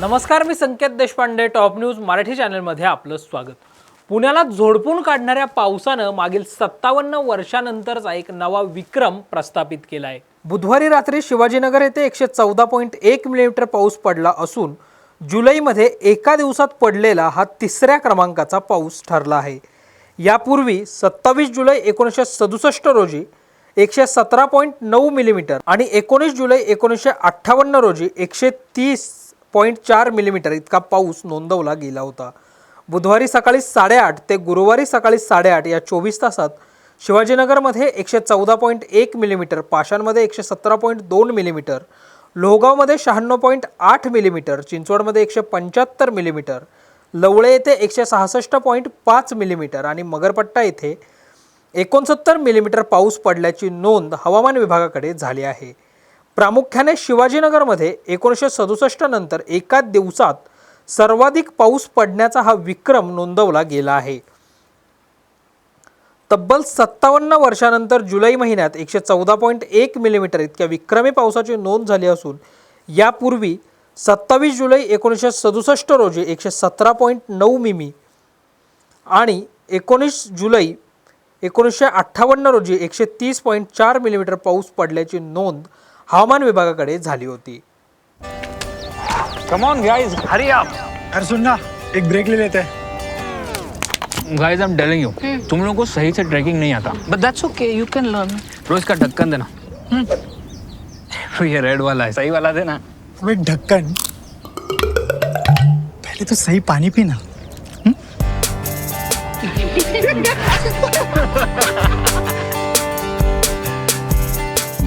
नमस्कार मी Sanket Deshpande top news Marathi चॅनलमध्ये आपलं स्वागत. पुण्याला झोडपून काढणाऱ्या पावसानं मागील सत्तावन्न वर्षानंतरचा एक नवा विक्रम प्रस्थापित केला आहे बुधवारी रात्री शिवाजीनगर येथे एकशे चौदा पॉईंट एक मिलीमीटर पाऊस पडला असून जुलैमध्ये एका दिवसात पडलेला हा तिसऱ्या क्रमांकाचा पाऊस ठरला आहे. यापूर्वी सत्तावीस जुलै एकोणीसशे सदुसष्ट रोजी एकशे सतरा पॉईंट नऊ मिलीमीटर आणि एकोणीस जुलै एकोणीसशे अठ्ठावन्न रोजी एकशे तीस पॉईंट चार मिलीमीटर इतका पाऊस नोंदवला गेला होता. बुधवारी सकाळी साडेआठ ते गुरुवारी सकाळी साडेआठ या चोवीस तासात शिवाजीनगरमध्ये एकशे चौदा पॉईंट एक मिलीमीटर पाषाणमध्ये एकशे सतरा पॉईंट दोन मिलीमीटर लोहगावमध्ये शहाण्णव पॉईंट आठ मिलीमीटर चिंचवडमध्ये एकशे पंच्याहत्तर मिलीमीटर लवळे येथे एकशे सहासष्ट पॉईंट पाच मिलीमीटर आणि मगरपट्टा येथे एकोणसत्तर मिलीमीटर पाऊस पडल्याची नोंद हवामान विभागाकडे झाली आहे. प्रामुख्याने शिवाजीनगरमध्ये एकोणीसशे सदुसष्ट नंतर एका दिवसात सर्वाधिक पाऊस पडण्याचा हा विक्रम नोंदवला गेला आहे. तब्बल सत्तावन्न वर्षानंतर जुलै महिन्यात एकशे चौदा पॉईंट एक मिलीमीटर इतक्या विक्रमी पावसाची नोंद झाली असून यापूर्वी सत्तावीस जुलै एकोणीसशे सदुसष्ट रोजी एकशे सतरा पॉईंट नऊ मिमी आणि एकोणीस जुलै एकोणीसशे अठ्ठावन्न रोजी एकशे तीस पॉईंट चार मिलीमीटर पाऊस पडल्याची नोंद हवामान विभागाकडे झाली होती. Come on guys hurry up अरे सुन ना एक ब्रेक ले लेते. हैं guys I am telling you तुम लोगों को सही से ट्रैकिंग नहीं आता. But that's okay, you can learn. रोज का ढक्कन देना. ये रेड वाला है सही वाला देना. अबे ढक्कन पहले तो सही पानी पीना.